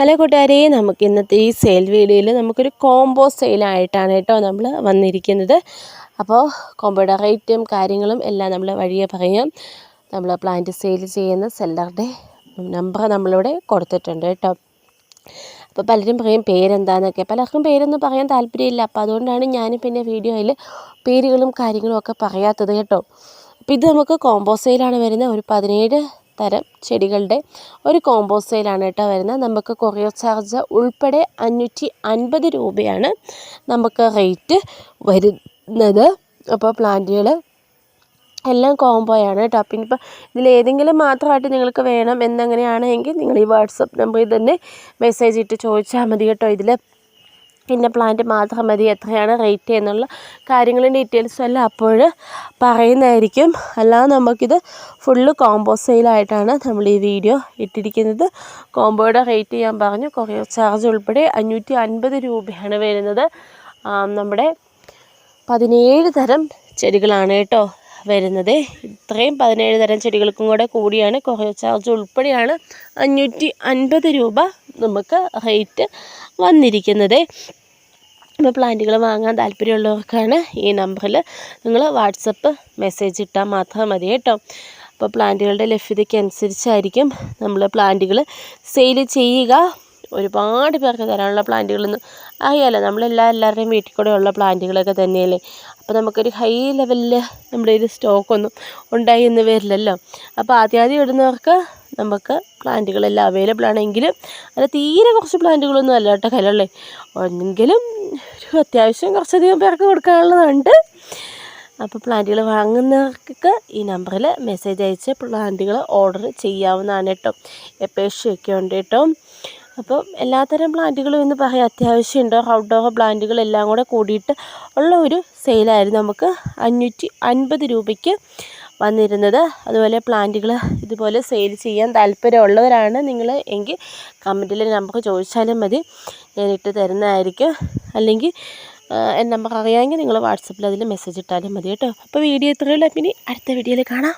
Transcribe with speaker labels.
Speaker 1: Hello കൂട്ടുകാരെ നമുക്ക് ഇന്നത്തെ ഈ സെയിൽ വീഡിയോയിൽ നമുക്കൊരു കോംബോ സെയിലായിട്ടാണ് കേട്ടോ നമ്മൾ വന്നിരിക്കുന്നത്. അപ്പോൾ കോംബോയുടെ റേറ്റും കാര്യങ്ങളും എല്ലാം നമ്മൾ വഴിയെ പറയാം. നമ്മൾ പ്ലാന്റ് സെയിൽ ചെയ്യുന്ന സെല്ലറുടെ നമ്പർ നമ്മളിവിടെ കൊടുത്തിട്ടുണ്ട് കേട്ടോ. അപ്പോൾ പലരും പറയും പേരെന്താന്നൊക്കെ. പലർക്കും പേരൊന്നും പറയാൻ താല്പര്യമില്ല. അപ്പോൾ അതുകൊണ്ടാണ് ഞാൻ പിന്നെ വീഡിയോയിൽ പേരുകളും കാര്യങ്ങളും ഒക്കെ പറയാത്തത് കേട്ടോ. അപ്പോൾ ഇത് നമുക്ക് കോംബോ സെയിലാണ് വരുന്നത്. ഒരു പതിനേഴ് തരം ചെടികളുടെ ഒരു കോംബോ സെയിലാണ് കേട്ടോ വരുന്നത്. നമുക്ക് കൊറിയർ ചാർജ് ഉൾപ്പെടെ അഞ്ഞൂറ്റി അൻപത് രൂപയാണ് നമുക്ക് റേറ്റ് വരുന്നത്. അപ്പോൾ പ്ലാന്റുകൾ എല്ലാം കോംബോയാണ് കേട്ടോ. പിന്നെ ഇപ്പോൾ ഇതിലേതെങ്കിലും മാത്രമായിട്ട് നിങ്ങൾക്ക് വേണം എന്നങ്ങനെയാണെങ്കിൽ നിങ്ങൾ ഈ വാട്സപ്പ് നമ്പറിൽ തന്നെ മെസ്സേജ് ഇട്ട് ചോദിച്ചാൽ മതി കേട്ടോ ഇതിൽ. പിന്നെ പ്ലാന്റ് മാത്രം മതി എത്രയാണ് റേറ്റ് എന്നുള്ള കാര്യങ്ങളും ഡീറ്റെയിൽസും എല്ലാം അപ്പോൾ പറയുന്നതായിരിക്കും. അല്ലാതെ നമുക്കിത് ഫുള്ള് കോംബോ സെയിലായിട്ടാണ് നമ്മൾ ഈ വീഡിയോ ഇട്ടിരിക്കുന്നത്. കോംബോയുടെ റേറ്റ് ഞാൻ പറഞ്ഞു കൊറിയർ ചാർജ് ഉൾപ്പെടെ അഞ്ഞൂറ്റി അൻപത് രൂപയാണ് വരുന്നത്. നമ്മുടെ പതിനേഴ് തരം ചെടികളാണ് കേട്ടോ വരുന്നത്. ഇത്രയും പതിനേഴ് തരം ചെടികൾക്കും കൂടെ കൂടിയാണ് കൊറിയർ ചാർജ് ഉൾപ്പെടെയാണ് അഞ്ഞൂറ്റി അൻപത് രൂപ നമുക്ക് റേറ്റ് വന്നിരിക്കുന്നത്. ഇപ്പോൾ പ്ലാന്റുകൾ വാങ്ങാൻ താല്പര്യമുള്ളവർക്കാണ് ഈ നമ്പറിൽ നിങ്ങൾ വാട്സപ്പ് മെസ്സേജ് ഇട്ടാൽ മാത്രം മതി കേട്ടോ. അപ്പോൾ പ്ലാന്റുകളുടെ ലഭ്യതയ്ക്ക് അനുസരിച്ചായിരിക്കും നമ്മൾ പ്ലാന്റുകൾ സെയിൽ ചെയ്യുക. ഒരുപാട് പേർക്ക് തരാനുള്ള പ്ലാന്റുകളൊന്നും അറിയാമല്ലോ നമ്മളെല്ലാ എല്ലാവരുടെയും വീട്ടിൽ കൂടെ ഉള്ള പ്ലാന്റുകളൊക്കെ തന്നെയല്ലേ? അപ്പോൾ നമുക്കൊരു ഹൈ ലെവലിൽ നമ്മുടെ ഒരു സ്റ്റോക്കൊന്നും ഉണ്ടായി എന്ന് വരില്ലല്ലോ. അപ്പോൾ ആദ്യാദ്യം ആദ്യം ഇടുന്നവർക്ക് നമുക്ക് പ്ലാന്റുകളെല്ലാം അവൈലബിൾ ആണെങ്കിലും അത് തീരെ കുറച്ച് പ്ലാന്റുകളൊന്നും അല്ല കേട്ടോ കലുള്ളേ ഒന്നെങ്കിലും ഒരു അത്യാവശ്യം കുറച്ചധികം പേർക്ക് കൊടുക്കാനുള്ളതുണ്ട്. അപ്പോൾ പ്ലാന്റുകൾ വാങ്ങുന്നവർക്ക് ഈ നമ്പറിൽ മെസ്സേജ് അയച്ച് പ്ലാന്റുകൾ ഓർഡർ ചെയ്യാവുന്നതാണ് കേട്ടോ. എപ്പേഷയൊക്കെ ഉണ്ട് കേട്ടോ. അപ്പം എല്ലാത്തരം പ്ലാന്റുകളും എന്ന് പറയാം. അത്യാവശ്യം ഇൻഡോർ ഔട്ട്ഡോർ പ്ലാന്റുകൾ എല്ലാം കൂടെ കൂടിയിട്ട് ഉള്ള ഒരു സെയിലായിരുന്നു നമുക്ക് അഞ്ഞൂറ്റി അൻപത് രൂപയ്ക്ക് വന്നിരുന്നത്. അതുപോലെ പ്ലാന്റുകൾ ഇതുപോലെ സെയിൽ ചെയ്യാൻ താല്പര്യമുള്ളവരാണ്. നിങ്ങൾ എങ്കിൽ കമന്റിൽ നമുക്ക് ചോദിച്ചാലും മതി. ഞാൻ ഇട്ട് തരുന്നതായിരിക്കും. അല്ലെങ്കിൽ എന്റെ നമ്പർ അറിയാമെങ്കിൽ നിങ്ങൾ വാട്സപ്പിൽ അതിൽ മെസ്സേജ് ഇട്ടാലും മതി കേട്ടോ. അപ്പോൾ വീഡിയോ ഇത്രയുള്ള പിന്നെ അടുത്ത വീഡിയോയിൽ കാണാം.